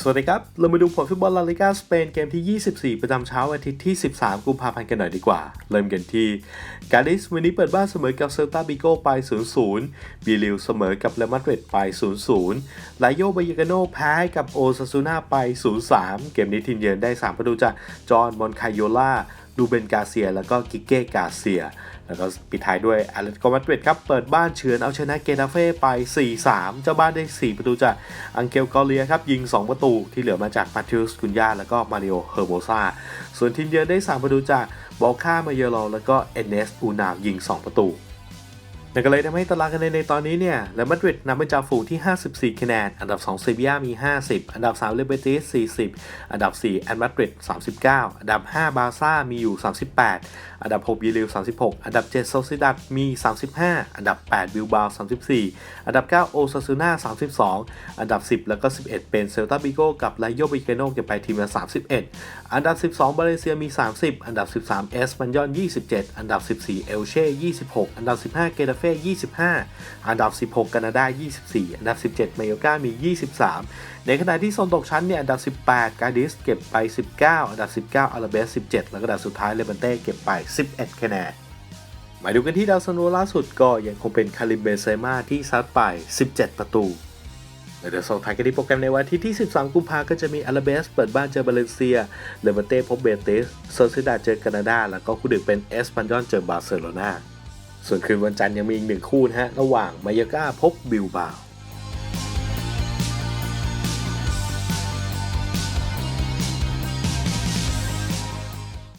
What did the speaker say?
สวัสดีครับ เรามาดูผลฟุตบอลลาลิกาสเปนเกมที่ 24 ประจำเช้าอาทิตย์ที่ 13 กุมภาพันธ์กันหน่อยดีกว่า เริ่มกันที่กาดิสวันนี้เปิดบ้านเสมอกับเซลตาบิโกไป 0-0บีลิวเสมอกับเลมาดริดไป 0-0 ไลโยบายกาโนแพ้กับโอซาซูนาไป 0-3 เกมนี้ทีมเยือนได้ 3 ประตูจากจอห์นมอนคายโยล่า ดูเบนกาเซีย แล้วก็กิเก้กาเซีย แล้วก็ปิดท้ายด้วยอาเลตโกมาดริดครับ เปิดบ้านเฉือนเอาชนะเกตาเฟ่ไป 4-3 เจ้าบ้านได้ 4 ประตูจากอังเกลกอเลียครับ ยิง 2 ประตูที่เหลือมาจากมาทิอุสกุนยาแล้วก็มาริโอเฮอร์โบซาส่วนทีมเยือนได้ 3 ประตูจากบอลค่ามาเยโลแล้วก็เอเนสอูนาวยิง 2 ประตู นั่นก็เลยทำให้ตารางคะแนนในตอนนี้เนี่ยแลมาดริดนำเป็นจ่าฝูงที่ 54 คะแนน อันดับ2เซบียามี 50 อันดับ3เลเบติส40 อันดับ4แอนมาดริด39 อันดับ 5 บาซ่ามีอยู่ 38 อันดับ 6 ยิลิว 36 อันดับ 7 โซซิดัดมี 35 อันดับ 8 บิลบาว 34 อันดับ 9 โอซาซูน่า 32 อันดับ 10 แล้วก็ 11 เป็นเซลตาบิโกกับไลโยบิเกโนเก็บไปทีมละ 31 อันดับ 12 บาเลเซียมี 30 อันดับ 13 เอสปันยอน 27 อันดับ 14 เอลเช่ 26 อันดับ 15 เกตาเฟ25 อันดับ 16 กานาดา 24 อันดับ 17 เมโยกามี 23 ในขณะที่โซนตกชั้นเนี่ย อันดับ 18 กาดิสเก็บไป 19 อันดับ 19 อาราเบส 17 แล้วก็อันดับสุดท้ายเลบันเต้เก็บไป 11 คะแนนมาดูกันที่ดาวซันโวล่าสุดก็ยังคงเป็นคาริมเบเซมาที่ซัดไป 17 ประตูเดี๋ยวส่งท้ายกันที่โปรแกรมในวันอาที่ที่ 13 กุมภาก็จะมีอาราเบสเปิดบ้านเจอบาเลนเซีย เลบันเต้พบเบติสโซซิดาเจอแคนาดา แล้วก็คู่ดึกเป็นเอสปันยอนเจอบาร์เซโลนา ส่วนคืนวันจันทร์ยังมีอีกหนึ่งคู่นะฮะ ระหว่างมายาก้าพบบิลบาว